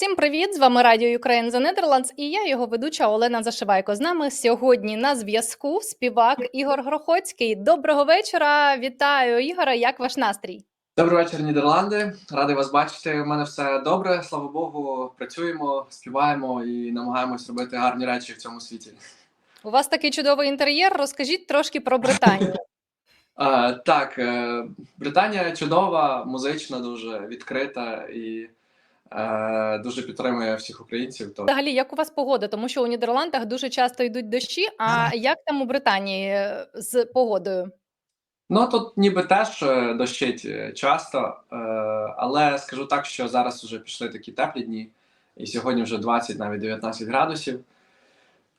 Всім привіт! З вами Радіо Ukraine The Netherlands і я, його ведуча Олена Зашивайко. З нами сьогодні на зв'язку співак Ігор Грохоцький. Доброго вечора! Вітаю Ігора! Як ваш настрій? Добрий вечір, Нідерланди. Радий вас бачити. У мене все добре. Слава Богу, працюємо, співаємо і намагаємось робити гарні речі в цьому світі. У вас такий чудовий інтер'єр. Розкажіть трошки про Британію. Так, е, Британія чудова, музична, дуже відкрита і дуже підтримує всіх українців. То Взагалі, як у вас погода? Тому що у Нідерландах дуже часто йдуть дощі. А як там у Британії е, з погодою? ну тут ніби теж е, дощить е, часто, е, але скажу так, що зараз вже пішли такі теплі дні, і сьогодні вже 20, навіть 19 градусів.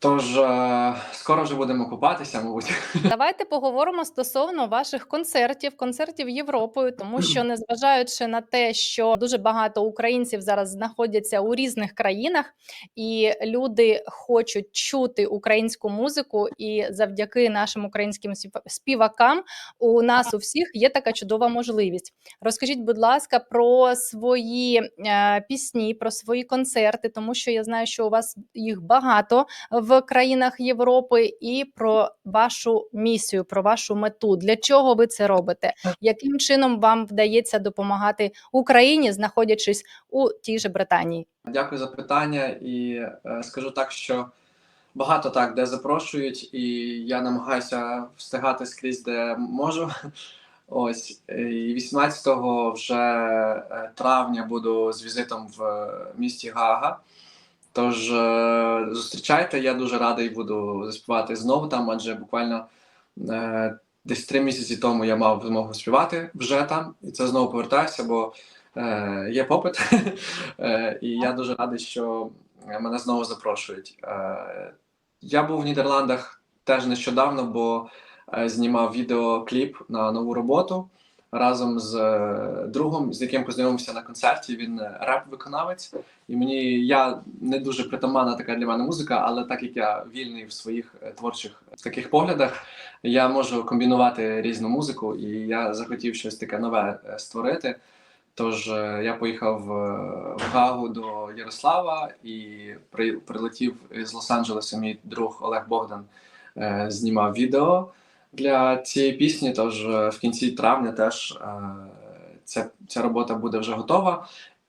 Тож е, скоро вже будемо купатися, мабуть. Давайте поговоримо стосовно ваших концертів, концертів Європою, тому що незважаючи на те, що дуже багато українців зараз знаходяться у різних країнах, і люди хочуть чути українську музику, і завдяки нашим українським співакам у нас у всіх є така чудова можливість. Розкажіть, будь ласка, про свої е, пісні, про свої концерти, тому що я знаю, що у вас їх багато в країнах Європи, і про вашу місію, про вашу мету. Для чого ви це робите? Яким чином вам вдається допомагати Україні, знаходячись у тій же Британії? Дякую за питання, і е, скажу так, що багато так, де запрошують, і я намагаюся встигати скрізь, де можу. Ось і 18 вже е, травня буду з візитом в е, місті Гага. Тож е, зустрічайте, я дуже радий буду заспівати знову там, адже буквально е, десь три місяці тому я мав змогу співати вже там, і це знову повертаюся, бо е, є попит. І я дуже радий, що мене знову запрошують. Я був в Нідерландах теж нещодавно, бо знімав відеокліп на нову роботу разом з е, другом, з яким познайомився на концерті. Він е, реп-виконавець, і мені я не дуже притаманна така для мене музика, але так як я вільний в своїх е, творчих таких поглядах, я можу комбінувати різну музику, і я захотів щось таке нове створити. Тож я поїхав в Гагу до Ярослава і при, прилетів з Лос-Анджелеса. Мій друг Олег Богдан знімав відео для цієї пісні. Тож е, в кінці травня теж е, ця, ця робота буде вже готова.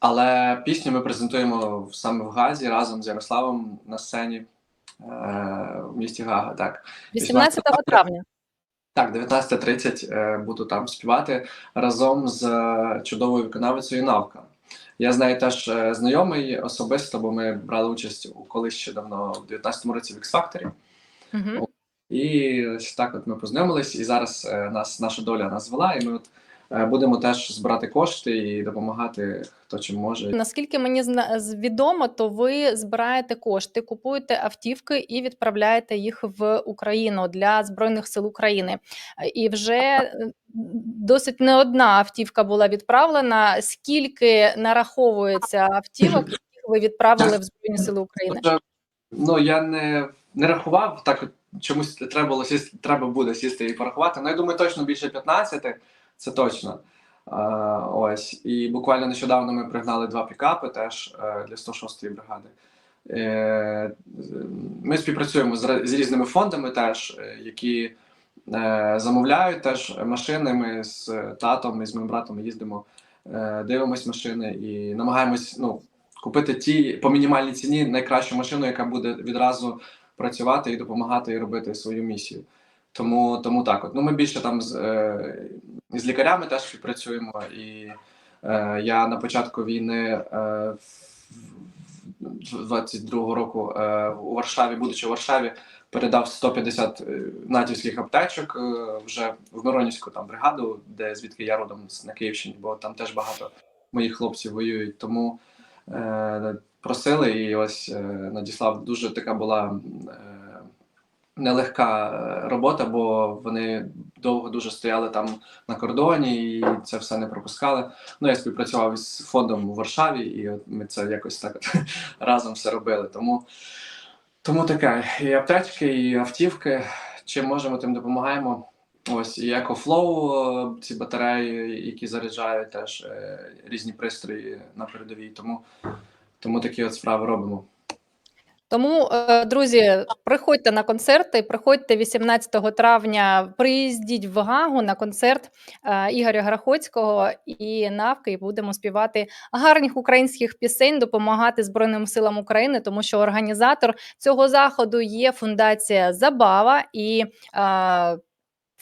Але пісню ми презентуємо саме в Газі разом з Ярославом на сцені е, в місті Гага. Так. 18 травня. Так, 19.30 е, буду там співати разом з чудовою виконавицею Навка. Я з нею теж знайомий особисто, бо ми брали участь у колись ще давно в 19-му році в X-Factor. Угу. І ось так от ми познайомились, і зараз е, нас наша доля нас звела, і ми от е, будемо теж збирати кошти і допомагати хто чим може. Наскільки мені відомо, то ви збираєте кошти, купуєте автівки і відправляєте їх в Україну для збройних сил України. І вже е, досить не одна автівка була відправлена. Скільки нараховується автівок, яких ви відправили в збройні сили України? Ну я не, не рахував так. Чомусь треба було сісти, треба буде сісти і порахувати. Ну я думаю, точно більше 15, це точно. Ось і буквально нещодавно ми пригнали два пікапи теж е, для 106-ї бригади. Е, ми співпрацюємо з, різними фондами, теж е, які замовляють теж машини. Ми з татом і з моїм братом їздимо, дивимось машини і намагаємось ну, купити ті по мінімальній ціні найкращу машину, яка буде відразу працювати і допомагати і робити свою місію. Тому, тому так. От. Ну, ми більше там з, е, з лікарями теж співпрацюємо. І е, я на початку війни е, в 22-го року е, у Варшаві, будучи в Варшаві, передав 150 е, натівських аптечок е, вже в Миронівську там бригаду, де звідки я родом на Київщині, бо там теж багато моїх хлопців воюють. Тому е, просили і ось е, надіслав дуже така була е, нелегка е, робота, бо вони довго дуже стояли там на кордоні і це все не пропускали. Ну я співпрацював із фондом у Варшаві, і от ми це якось так разом все робили. Тому, тому таке і аптечки, і автівки. Чим можемо, тим допомагаємо. Ось і EcoFlow, е, ці батареї, які заряджають теж різні пристрої на передовій. Тому Тому такі от справи робимо. Тому, е, друзі, приходьте на концерти, приходьте 18 травня, приїздіть в Гагу на концерт е, Ігоря Грахоцького і навки, і будемо співати гарних українських пісень, допомагати Збройним силам України, тому що організатор цього заходу є фундація Забава і.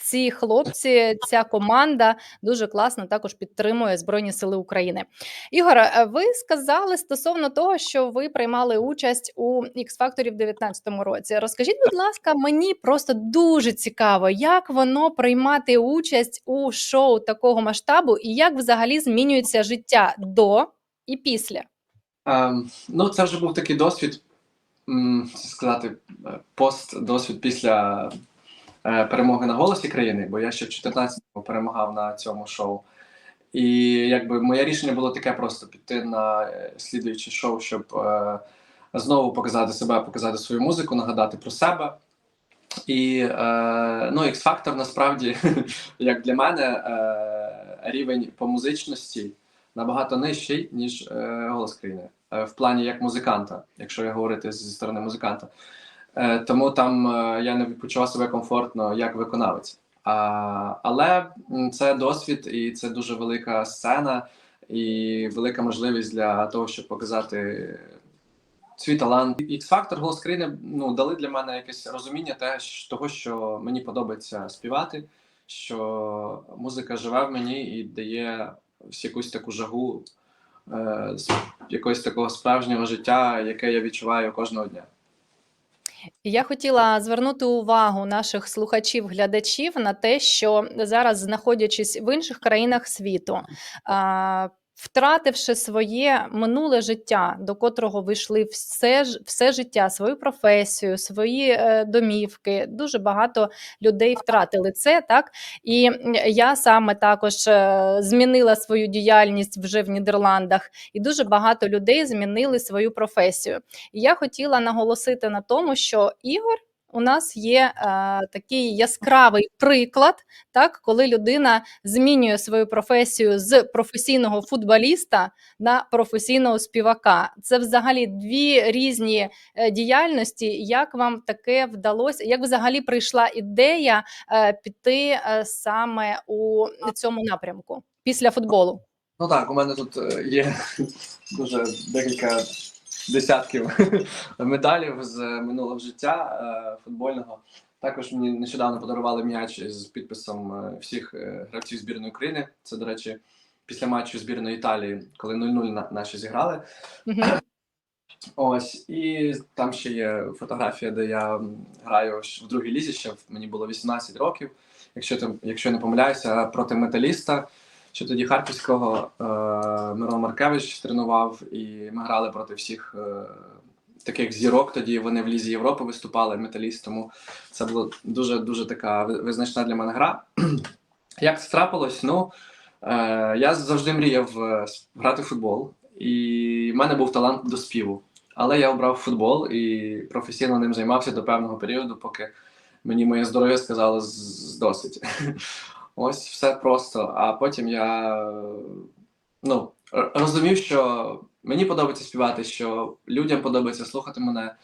Ці хлопці, ця команда дуже класно також підтримує Збройні Сили України. Ігоре, е, ви сказали стосовно того, що ви приймали участь у X-Factor в 2019 році. Розкажіть, будь ласка, мені просто дуже цікаво, як воно приймати участь у шоу такого масштабу, і як взагалі змінюється життя до і після. Ем, ну, це вже був такий досвід, сказати, е, пост-досвід після е, перемоги на голосі країни, бо я ще в 14-му перемагав на цьому шоу. І якби моє рішення було таке просто піти на е, слідуюче шоу, щоб е, знову показати себе, показати свою музику, нагадати про себе. І е, ну, X-Factor насправді, як для мене, е, рівень по музичності набагато нижчий, ніж е, голос країни. Е, в плані як музиканта, якщо я говорити зі сторони музиканта. Е, тому там е, я не почував себе комфортно як виконавець. А, але це досвід, і це дуже велика сцена, і велика можливість для того, щоб показати свій талант. X-Factor, голос країни ну, дали для мене якесь розуміння те, що- того, що мені подобається співати, що музика живе в мені і дає якусь таку жагу е, якогось такого справжнього життя, яке я відчуваю кожного дня. Я хотіла звернути увагу наших слухачів, глядачів на те, що зараз, знаходячись в інших країнах світу, втративши своє минуле життя, до котрого ви йшли все, все життя, свою професію, свої е, домівки, дуже багато людей втратили це, так? І я саме також е, змінила свою діяльність вже в Нідерландах, і дуже багато людей змінили свою професію. І я хотіла наголосити на тому, що Ігор у нас є е, такий яскравий приклад, так, коли людина змінює свою професію з професійного футболіста на професійного співака. Це взагалі дві різні е, діяльності. Як вам таке вдалося? Як взагалі прийшла ідея е, піти е, саме у цьому напрямку після футболу? Ну так, у мене тут є дуже декілька десятків медалів з минулого життя е, футбольного. Також мені нещодавно подарували м'яч з підписом е, всіх е, гравців збірної України. Це, до речі, після матчу збірної Італії, коли 0-0 на- наші зіграли. Ось, і там ще є фотографія, де я граю в другій лізі, ще мені було 18 років, якщо, там, якщо я не помиляюся, проти металіста. Що тоді Харківського е, Мирон Маркевич тренував, і ми грали проти всіх е, таких зірок. Тоді вони в Лізі Європи виступали металіст, тому це була дуже дуже така визначна для мене гра. Як це трапилось? Ну е, я завжди мріяв е, грати в футбол, і в мене був талант до співу. Але я обрав футбол і професійно ним займався до певного періоду, поки мені моє здоров'я сказало з- досить. Ось все просто. А потім я ну, розумів, що мені подобається співати, що людям подобається слухати мене,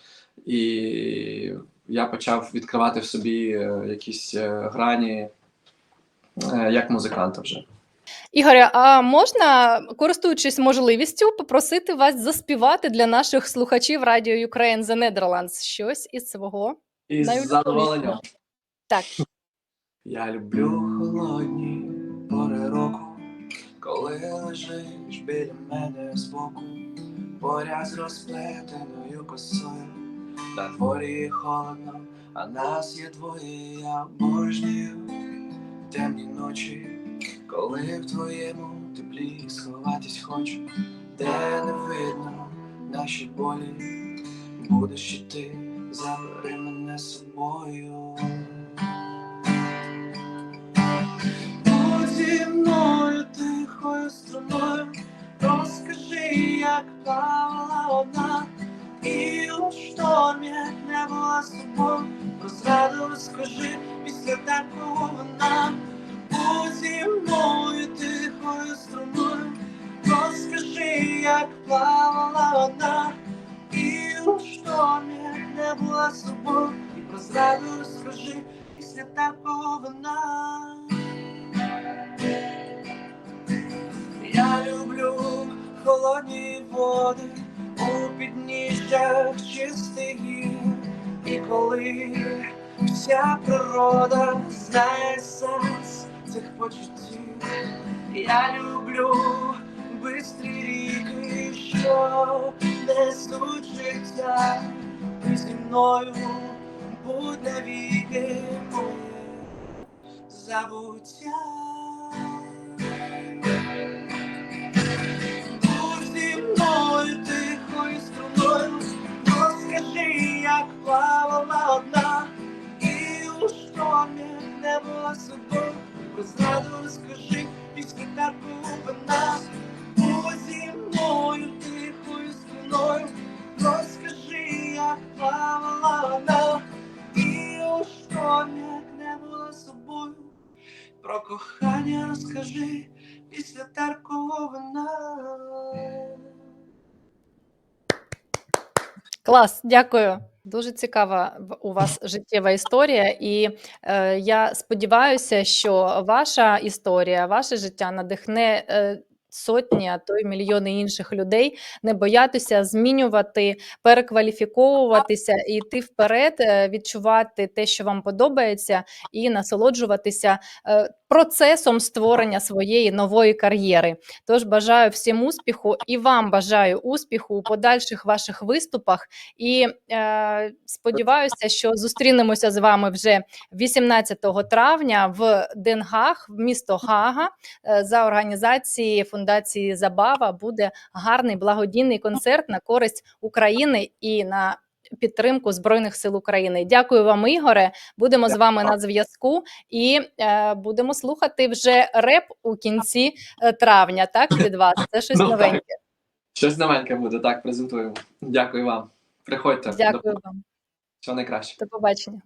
і я почав відкривати в собі е, якісь е, грані е, як музиканта вже. Ігоре, а можна, користуючись можливістю, попросити вас заспівати для наших слухачів Радіо Ukraine The Netherlands щось із свого? І з задоволенням. Так. Я люблю холодні пори року, коли лежиш біля мене збоку, поряд з розплетеною косою. На дворі холодно, а нас є двоє, я обожнюю темні ночі, коли в твоєму теплі сховатись хочу, де не видно наші болі, будеш і ти, забери мене собою. Розкажи, як плавала одна, і у штормі як не була з тобою, про зраду скажи після такого вона. Будь зі тихою струною, розкажи, як плавала одна, і у штормі не була собою, і про зраду розкажи після такого вина. Я люблю холодні води у підніжжях чистих гір, і коли вся природа знає сенс цих почуттів. Я люблю бистрі ріки, що несуть життя, ти зі мною будь навіки моє забуття. Як плавала одна, і у штормі не була собою, про зраду розкажи, після таку вина. Зі мною тихою струною, розкажи, як плавала одна, і у штормі не була собою. Про кохання розкажи після терпкого вина. Клас, дякую. Дуже цікава у вас життєва історія, і е, я сподіваюся, що ваша історія, ваше життя надихне е, сотні, а то й мільйони інших людей не боятися змінювати, перекваліфіковуватися і йти вперед, е, відчувати те, що вам подобається, і насолоджуватися е, процесом створення своєї нової кар'єри. Тож бажаю всім успіху і вам бажаю успіху у подальших ваших виступах. І е, сподіваюся, що зустрінемося з вами вже 18 травня в Денгах, в місто Гага, е, за організації фундації Забава. Буде гарний благодійний концерт на користь України і на підтримку Збройних сил України. Дякую вам, Ігоре. Будемо з вами на зв'язку і е, будемо слухати вже реп у кінці е, травня. Так від вас це щось Ну, так. новеньке. Щось новеньке буде, так, презентуємо. Дякую вам. Приходьте. Дякую вам. Всього найкраще. До побачення.